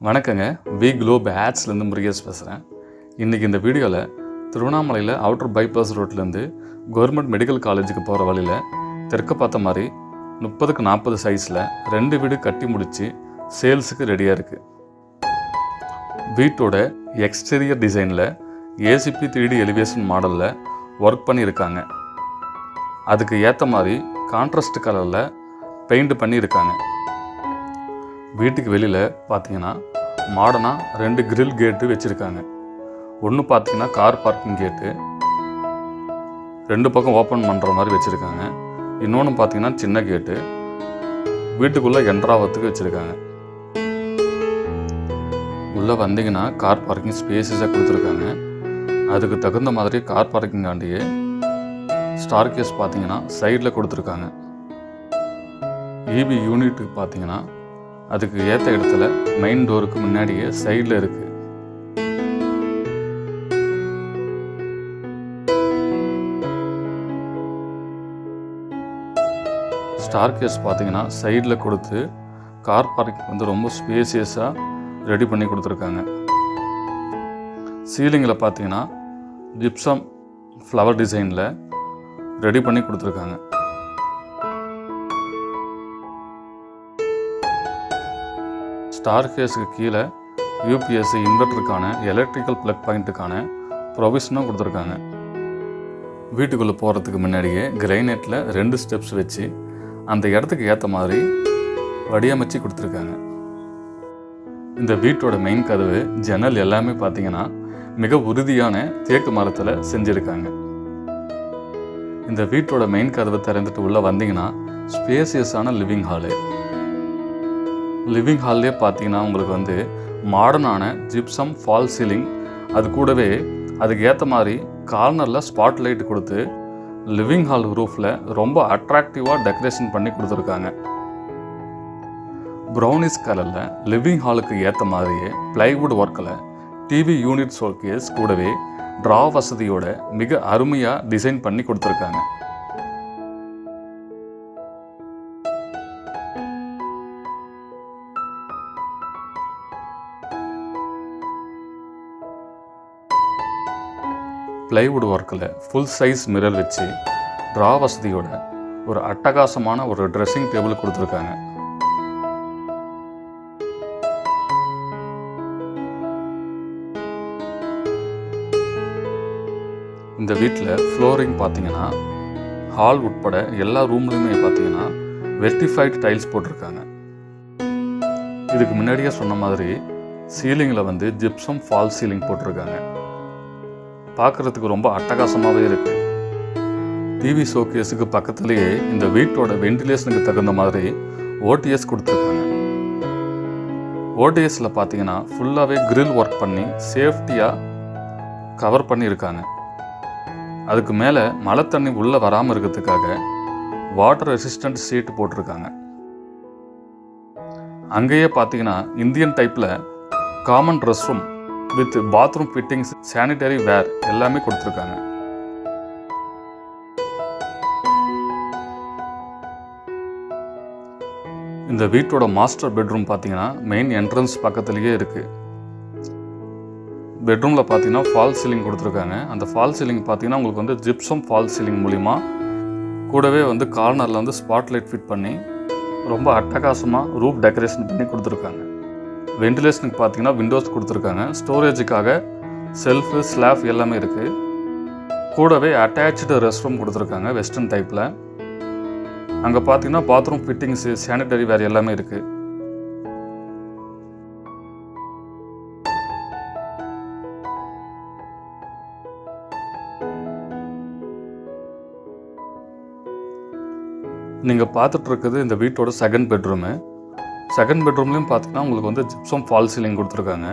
வணக்கங்க. We Globe ஆட்ஸ்லேருந்து Murugesh பேசுகிறேன் இன்றைக்கி இந்த வீடியோவில் திருவண்ணாமலையில் அவுட்டர் பைபாஸ் ரோட்லேருந்து கவர்மெண்ட் மெடிக்கல் காலேஜுக்கு போகிற வழியில் தெற்க பார்த்த மாதிரி முப்பதுக்கு நாற்பது சைஸில் ரெண்டு வீடு கட்டி முடித்து சேல்ஸுக்கு ரெடியாக இருக்குது வீட்டோட எக்ஸ்டீரியர் டிசைனில் ஏசிபி த்ரீ டி எலிவேஷன் மாடலில் ஒர்க் பண்ணியிருக்காங்க. அதுக்கு ஏற்ற மாதிரி கான்ட்ராஸ்ட் கலரில் பெயிண்ட் பண்ணியிருக்காங்க. வீட்டுக்கு வெளியில் பார்த்தீங்கன்னா மாடர்னாக ரெண்டு கிரில் கேட்டு வச்சுருக்காங்க. ஒன்று பார்த்தீங்கன்னா கார் பார்க்கிங் கேட்டு ரெண்டு பக்கம் ஓப்பன் பண்ணுற மாதிரி வச்சுருக்காங்க. இன்னொன்று பார்த்தீங்கன்னா சின்ன கேட்டு வீட்டுக்குள்ளே என்ட்ராவத்துக்கு வச்சுருக்காங்க. உள்ளே வந்தீங்கன்னா கார் பார்க்கிங் ஸ்பேசஸாக கொடுத்துருக்காங்க. அதுக்கு தகுந்த மாதிரி கார் பார்க்கிங் ஆண்டியே ஸ்டார் கேஸ் பார்த்தீங்கன்னா சைடில் கொடுத்துருக்காங்க. இபி யூனிட்டுக்கு பார்த்தீங்கன்னா அதுக்கு ஏற்ற இடத்துல மெயின் டோருக்கு முன்னாடியே சைடில் இருக்குது ஸ்டார் கேஸ் பார்த்தீங்கன்னா சைடில் கொடுத்து கார் பார்க்கிங் வந்து ரொம்ப ஸ்பேசியஸாக ரெடி பண்ணி கொடுத்துருக்காங்க. சீலிங்கில் பார்த்தீங்கன்னா ஜிப்சம் ஃப்ளவர் டிசைனில் ரெடி பண்ணி கொடுத்துருக்காங்க. ஸ்டார் கேஸுக்கு கீழே யூபிஎஸ்சி இன்வெர்ட்டருக்கான எலக்ட்ரிக்கல் ப்ளக் பாயிண்ட்டுக்கான ப்ரொவிஷனும் கொடுத்துருக்காங்க. வீட்டுக்குள்ளே போகிறதுக்கு முன்னாடியே கிரைனேட்டில் ரெண்டு ஸ்டெப்ஸ் வச்சு அந்த இடத்துக்கு ஏற்ற மாதிரி வடிவமைச்சு கொடுத்துருக்காங்க. இந்த வீட்டோட மெயின் கதவு ஜன்னல் எல்லாமே பார்த்தீங்கன்னா மிக உறுதியான தேக்கு மரத்தில் செஞ்சுருக்காங்க. இந்த வீட்டோட மெயின் கதவை திறந்துட்டு உள்ளே வந்தீங்கன்னா ஸ்பேசியஸான லிவிங் ஹாலு லிவிங் ஹால்லே பார்த்தீங்கன்னா உங்களுக்கு வந்து மாடர்னான ஜிப்சம் ஃபால் சீலிங் அது கூடவே அதுக்கு ஏற்ற மாதிரி கார்னரில் ஸ்பாட் லைட் கொடுத்து லிவிங் ஹால் ரூஃபில் ரொம்ப அட்ராக்டிவாக டெக்கரேஷன் பண்ணி கொடுத்துருக்காங்க. ப்ரௌனிஸ் கலரில் லிவிங் ஹாலுக்கு ஏற்ற மாதிரியே பிளைவுட் ஒர்க்கில் டிவி யூனிட் ஷோகேஸ் கூடவே ட்ரா வசதியோட மிக அருமையாக டிசைன் பண்ணி கொடுத்துருக்காங்க. பிளைவுட் ஒர்க்கில் ஃபுல் சைஸ் மிரர் வச்சு ட்ரா வசதியோட ஒரு அட்டகாசமான ஒரு ட்ரெஸ்ஸிங் டேபிள் கொடுத்துருக்காங்க. இந்த வீட்டில் ஃப்ளோரிங் பார்த்தீங்கன்னா ஹால் உட்பட எல்லா ரூம்லையுமே பார்த்தீங்கன்னா வெர்டிஃபைட் டைல்ஸ் போட்டிருக்காங்க. இதுக்கு முன்னாடியே சொன்ன மாதிரி சீலிங்கில் வந்து ஜிப்சம் ஃபால் சீலிங் போட்டிருக்காங்க. பார்க்குறதுக்கு ரொம்ப அட்டகாசமாகவே இருக்குது டிவி ஷோகேஸுக்கு பக்கத்துலேயே இந்த வீட்டோட வென்டிலேஷனுக்கு தகுந்த மாதிரி ஓடிஎஸ் கொடுத்துருக்காங்க. ஓடிஎஸில் பார்த்தீங்கன்னா ஃபுல்லாகவே கிரில் ஒர்க் பண்ணி சேஃப்டியாக கவர் பண்ணியிருக்காங்க. அதுக்கு மேலே மழை தண்ணி உள்ளே வராமல் இருக்கிறதுக்காக வாட்டர் ரெசிஸ்டன்ட் சீட் போட்டிருக்காங்க. அங்கேயே பார்த்தீங்கன்னா இந்தியன் டைப்பில் common rest room with bathroom fittings sanitary ware எல்லாமே கொடுத்துருக்காங்க. இந்த வீட்டோட மாஸ்டர் பெட்ரூம் பார்த்தீங்கன்னா மெயின் என்ட்ரன்ஸ் பக்கத்துலேயே இருக்குது பெட்ரூமில் பார்த்தீங்கன்னா ஃபால் சீலிங் கொடுத்துருக்காங்க. அந்த ஃபால் சீலிங் பார்த்தீங்கன்னா உங்களுக்கு வந்து ஜிப்சம் ஃபால் சீலிங் மூலிமா கூடவே வந்து கார்னரில் வந்து ஸ்பாட் லைட் ஃபிட் பண்ணி ரொம்ப அட்டகாசமாக ரூப் டெக்கரேஷன் பண்ணி கொடுத்துருக்காங்க. வென்டிலேஷனுக்கு பார்த்தீங்கன்னா விண்டோஸ் கொடுத்துருக்காங்க. ஸ்டோரேஜுக்காக செல்ஃபு ஸ்லாப் எல்லாமே இருக்குது கூடவே அட்டாச்சு ரெஸ்ட் ரூம் கொடுத்துருக்காங்க வெஸ்டர்ன் டைப்பில் அங்கே பார்த்தீங்கன்னா பாத்ரூம் ஃபிட்டிங்ஸு சானிடரி வேறு எல்லாமே இருக்குது நீங்கள் பார்த்துட்ருக்குது இந்த வீட்டோட செகண்ட் பெட்ரூமு செகண்ட் பெட்ரூம்லேயும் பார்த்தீங்கன்னா உங்களுக்கு வந்து ஜிப்சம் ஃபால் சீலிங் கொடுத்துருக்காங்க.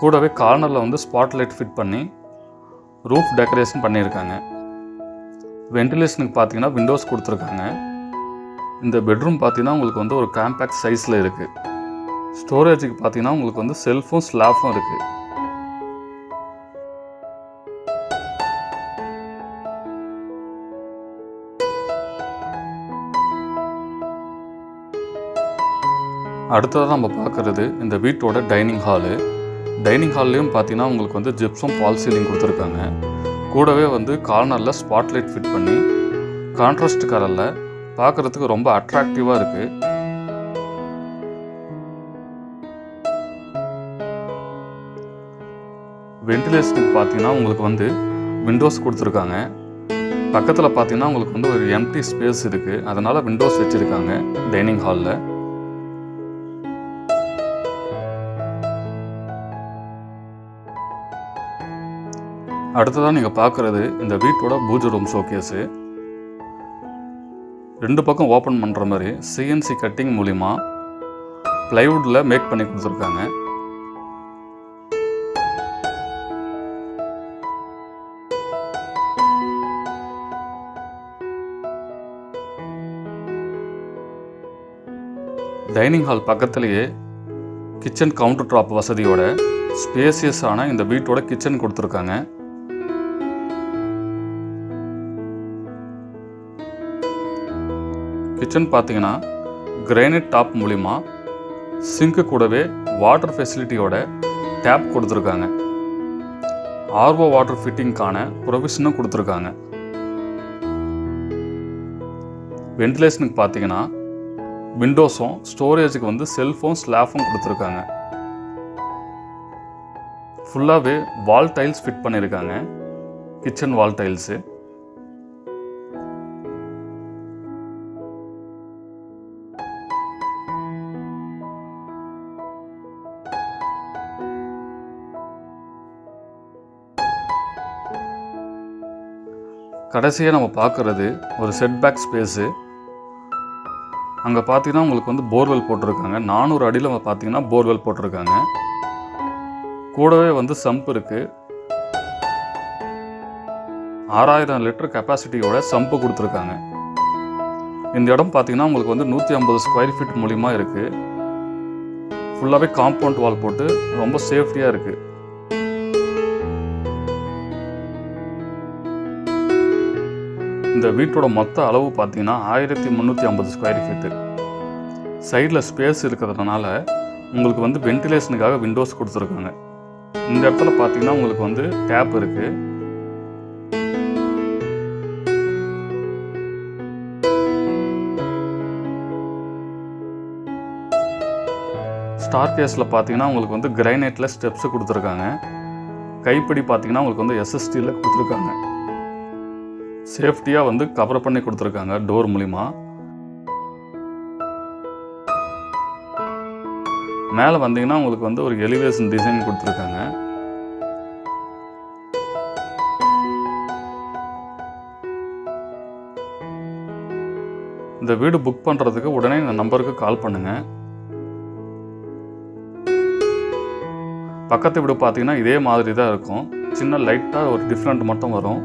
கூடவே கார்னரில் வந்து ஸ்பாட் லைட் ஃபிட் பண்ணி ரூஃப் டெக்கரேஷன் பண்ணியிருக்காங்க. வென்டிலேஷனுக்கு பார்த்தீங்கன்னா விண்டோஸ் கொடுத்துருக்காங்க. இந்த பெட்ரூம் பார்த்தீங்கன்னா உங்களுக்கு வந்து ஒரு காம்பேக்ட் சைஸில் இருக்குது ஸ்டோரேஜுக்கு பார்த்தீங்கன்னா உங்களுக்கு வந்து செல்ஃபும் ஸ்லாஃபும் இருக்குது அடுத்ததாக நம்ம பார்க்குறது இந்த வீட்டோட டைனிங் ஹாலு. டைனிங் ஹால்லையும் பார்த்தீங்கன்னா உங்களுக்கு வந்து ஜிப்ஸும் பால் சீலிங் கொடுத்துருக்காங்க. கூடவே வந்து கார்னரில் ஸ்பாட்லைட் ஃபிட் பண்ணி கான்ட்ராஸ்ட் கலரில் பார்க்குறதுக்கு ரொம்ப அட்ராக்டிவாக இருக்குது வென்டிலேஷனுக்கு பார்த்தீங்கன்னா உங்களுக்கு வந்து விண்டோஸ் கொடுத்துருக்காங்க. பக்கத்தில் பார்த்தீங்கன்னா உங்களுக்கு வந்து ஒரு எம்டி ஸ்பேஸ் இருக்குது அதனால் விண்டோஸ் வச்சுருக்காங்க டைனிங் ஹாலில். அடுத்ததாக நீங்கள் பார்க்குறது இந்த வீட்டோட பூஜை ரூம் ஷோகேஸு ரெண்டு பக்கம் ஓப்பன் பண்ணுற மாதிரி சிஎன்சி கட்டிங் மூலிமா ப்ளைவுட்டில் மேக் பண்ணி கொடுத்துருக்காங்க. டைனிங் ஹால் பக்கத்துலேயே கிச்சன் கவுண்டர் டாப் வசதியோட ஸ்பேசியஸான இந்த வீட்டோட கிச்சன் கொடுத்துருக்காங்க. கிச்சன் பார்த்தீங்கன்னா கிரைனைட் டாப் மூலிமா சிங்க்கு கூடவே வாட்டர் ஃபெசிலிட்டியோட டேப் கொடுத்துருக்காங்க. ஆர்ஓ வாட்டர் ஃபிட்டிங்க்கான ப்ரொவிஷனும் கொடுத்துருக்காங்க. வென்டிலேஷனுக்கு பார்த்தீங்கன்னா விண்டோஸும் ஸ்டோரேஜுக்கு வந்து செல்ஃபோன் ஸ்லாஃபும் கொடுத்துருக்காங்க. ஃபுல்லாகவே வால் டைல்ஸ் ஃபிட் பண்ணியிருக்காங்க கிச்சன் வால் டைல்ஸு கடைசியாக நம்ம பார்க்குறது ஒரு செட்பேக் ஸ்பேஸு அங்கே பார்த்தீங்கன்னா உங்களுக்கு வந்து போர்வெல் போட்டிருக்காங்க. நானூறு அடியில் பார்த்தீங்கன்னா போர்வெல் போட்டிருக்காங்க. கூடவே வந்து சம்ப் இருக்குது ஆறாயிரம் லிட்டர் கெப்பாசிட்டியோட சம்பு கொடுத்துருக்காங்க. இந்த இடம் பார்த்தீங்கன்னா உங்களுக்கு வந்து நூற்றி ஐம்பது ஸ்கொயர் ஃபீட் மூலிமா இருக்குது ஃபுல்லாகவே காம்பவுண்ட் வால் போட்டு ரொம்ப சேஃப்டியாக இருக்குது இந்த வீட்டோட மொத்த அளவு பார்த்தீங்கன்னா ஆயிரத்தி முந்நூற்றி ஐம்பது ஸ்கொயர் ஃபீட்டு சைடில் ஸ்பேஸ் இருக்கிறதுனால உங்களுக்கு வந்து வென்டிலேஷனுக்காக விண்டோஸ் கொடுத்துருக்காங்க. இந்த இடத்துல பார்த்தீங்கன்னா உங்களுக்கு வந்து டேப் இருக்குது ஸ்டார் கேஸில் பார்த்தீங்கன்னா உங்களுக்கு வந்து கிரைனைட்டில் ஸ்டெப்ஸு கொடுத்துருக்காங்க. கைப்பிடி பார்த்தீங்கன்னா உங்களுக்கு வந்து எஸ்எஸ்டியில் கொடுத்துருக்காங்க. சேஃப்டியாக வந்து கவர் பண்ணி கொடுத்துருக்காங்க டோர் மூலிமா மேலே வந்தீங்கன்னா உங்களுக்கு வந்து ஒரு எலிவேஷன் டிசைன் கொடுத்துருக்காங்க. இந்த வீடு புக் பண்ணுறதுக்கு உடனே இந்த நம்பருக்கு கால் பண்ணுங்கள் பக்கத்து வீடு பார்த்தீங்கன்னா இதே மாதிரி தான் இருக்கும். சின்ன லைட்டாக ஒரு டிஃப்ரெண்ட் மட்டும் வரும்.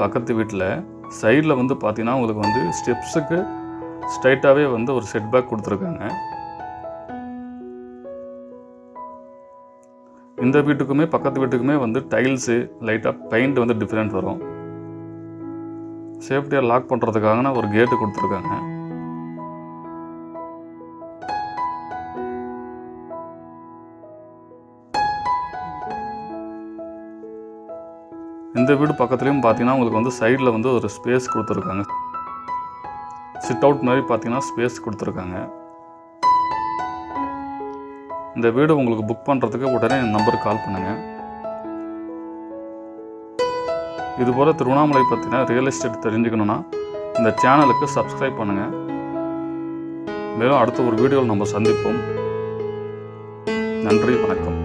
பக்கத்து வீட்டில் சைடில் வந்து பார்த்தீங்கன்னா உங்களுக்கு வந்து ஸ்டெப்ஸுக்கு ஸ்ட்ரைட்டாகவே வந்து ஒரு செட்பேக் கொடுத்துருக்காங்க. இந்த வீட்டுக்குமே பக்கத்து வீட்டுக்குமே வந்து டைல்ஸு லைட்டாக பெயிண்ட் வந்து டிஃப்ரெண்ட் வரும். சேஃப்டியாக லாக் பண்ணுறதுக்காகனா ஒரு கேட்டு கொடுத்துருக்காங்க. இந்த வீடு பக்கத்துலேயும் பார்த்தீங்கன்னா உங்களுக்கு வந்து சைடில் வந்து ஒரு ஸ்பேஸ் கொடுத்துருக்காங்க. சிட் அவுட் மாதிரி பார்த்தீங்கன்னா ஸ்பேஸ் கொடுத்துருக்காங்க. இந்த வீடு உங்களுக்கு புக் பண்ணுறதுக்கு உடனே என் நம்பருக்கு கால் பண்ணுங்கள் இதுபோல் திருவண்ணாமலை பற்றின ரியல் எஸ்டேட் தெரிஞ்சுக்கணுன்னா இந்த சேனலுக்கு சப்ஸ்கிரைப் பண்ணுங்கள் மேலும் அடுத்த ஒரு வீடியோவில் நம்ம சந்திப்போம். நன்றி வணக்கம்.